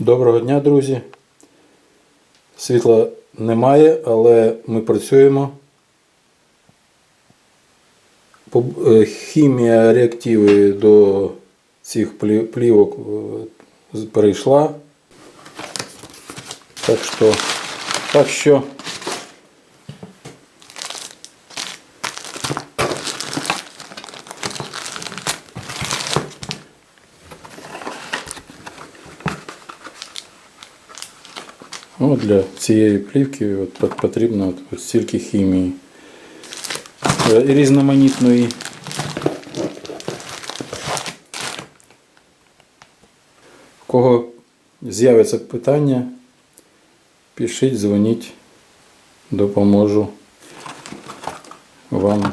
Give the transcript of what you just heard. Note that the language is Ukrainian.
Доброго дня, друзі. Світла немає, але ми працюємо. Е, Хімія реактиви до цих плівок е, перейшла. Так що, так що Ну, для цієї плівки от, потрібно от, от стільки хімії Е, різноманітної. В кого з'явиться питання, пишіть, дзвоніть, допоможу вам